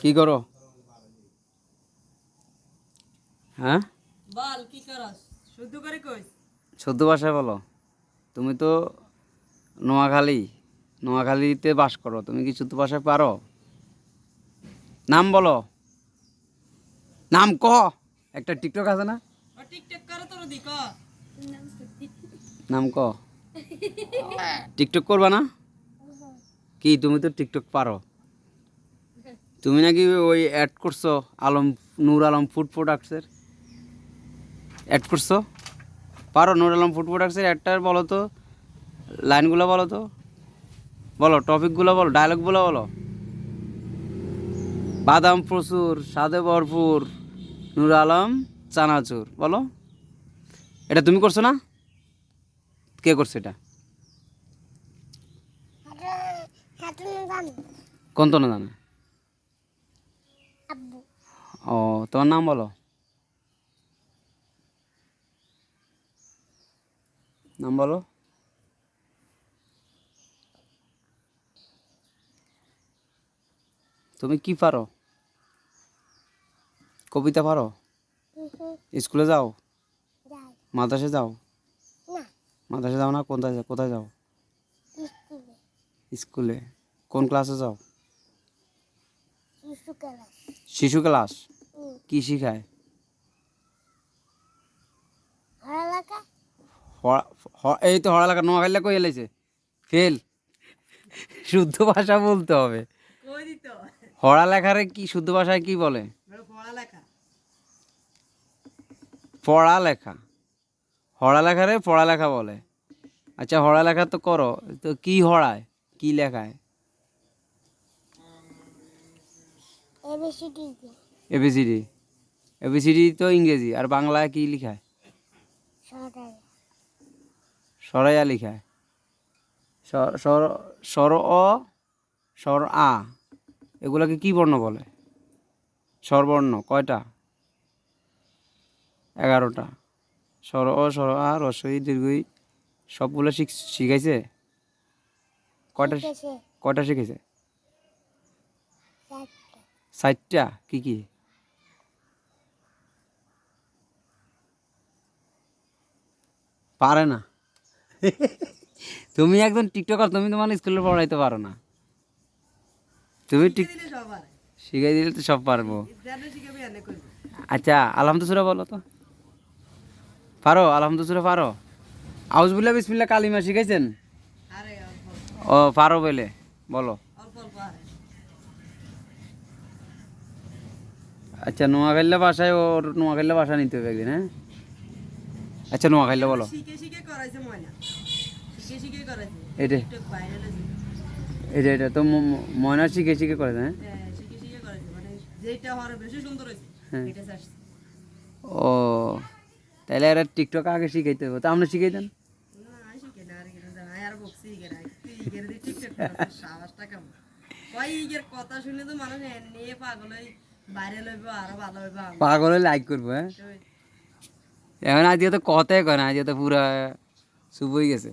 কি করো? হ্যাঁ? বল কি করস? শুদ্ধ করে কইস। শুদ্ধ ভাষায় বলো। তুমি তো নোয়াখালী নোয়াখালীতে বাস করো। তুমি কি শুদ্ধ ভাষায় পারো? নাম বলো। নাম ক। একটা টিকটক আছে না? ও টিকটক করে তোর দি ক। নাম ক। টিকটক করবা না? কি তুমি তো টিকটক পারো। তুমি নাকি ওই অ্যাড করছ আলম নূর আলম ফুড প্রোডাক্টসের অ্যাড করছ? পারো নূর আলম ফুড প্রোডাক্টসের অ্যাডটার বলো তো লাইনগুলো বলো তো। বলো টপিকগুলো বলো ডায়লগগুলো বলো। বাদাম প্রচুর স্বাদে ভরপুর নূর আলম চানাচুর বলো। এটা তুমি করছ না? কে করছে এটা? কোন তো না জানে ও তোমার নাম বলো। নাম বলো। তুমি কি পারো? কবিতা পারো? স্কুলে যাও? মাদ্রাসে যাও? মাদ্রাসে যাও না কোথায় যাও কোথায় যাও? স্কুলে। কোন ক্লাসে যাও? শিশু ক্লাস? কি শিখায়? হড়া- হ- এই তো হড়া লাগা নোয়াখালীলা কই এলাইছে? ফেল। শুদ্ধ ভাষা বলতে হবে। কই হড়া লেখারে কি শুদ্ধ ভাষায় কি বলে? পড়ালেখা। হড়ালেখারে পড়ালেখা বলে। আচ্ছা হড়ালেখা তো করো। তো কি হড়ায় কি লেখায়? এবিসিডি এবিসিডি তো ইংরেজি আর বাংলায় কি লিখায়? সরাইয়া লিখায়। স্বর- স্বর অ স্বর আ এগুলাকে কি বর্ণ বলে? স্বরবর্ণ কয়টা? এগারোটা। স্বর অ স্বর আ রসই দীর্ঘই সবগুলো শিখ শিখাইছে? কয়টা কয়টা শিখেছে? ষাটটা কি কি? পারে না। তুমি একজন টিকটকার তুমি তোমার স্কুলে পড়াইতে পারো না। তুমি সবার শিখাই দিলে তো সব পারব। জানে শিখাবি এনে কইব। আচ্ছা আলহামদুসুরা বলো তো। পারো আলহামদুসুরা পারো। আউজবুল্লাহ বিসমিল্লা কালিমা শিখাইছেন? আরে ও পারো বলে বলো। আচ্ছা নোয়াখাল্লা ভাষায় ওর নোয়াখাল্লা ভাষা নিতে হবে একদিন হ্যাঁ? আচ্ছা নোয়াখাল্লা বলো। এটা। এটা এটা তো ময়না শিখে শিখে করে হ্যাঁ? হ্যাঁ মানে হ্যাঁ। ও তাহলে এরা টিকটক আগে শিখাইতে হবে তা আমরা শিখাই দেন পাগল লাইক করব হ্যাঁ? এখন আজকে তো কথাই কয় না আজকে তো পুরা শুভ গেছে।